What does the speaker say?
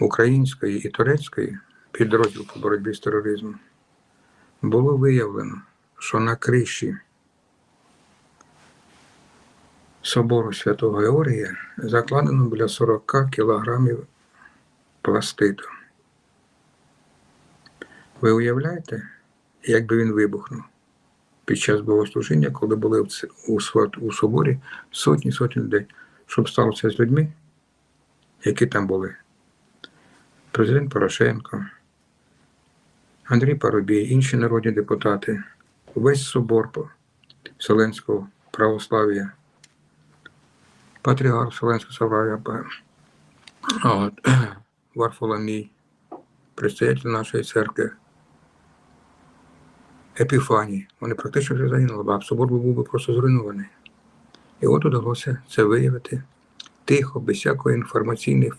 української і турецької підрозділ по боротьбі з тероризмом було виявлено, що на криші собору Святого Георгія закладено біля 40 кілограмів пластиду. Ви уявляєте, як би він вибухнув під час богослужіння, коли були у соборі сотні сотні людей, щоб сталося з людьми, які там були. Президент Порошенко, Андрій Парубій, інші народні депутати, весь собор Вселенського православ'я, патріарх Вселенського Саврая, Варфоломій, предстоятель нашої церкви, Епіфаній. Вони практично вже загинули, а собор був би просто зруйнований. І от удалося це виявити тихо, без всякої інформаційних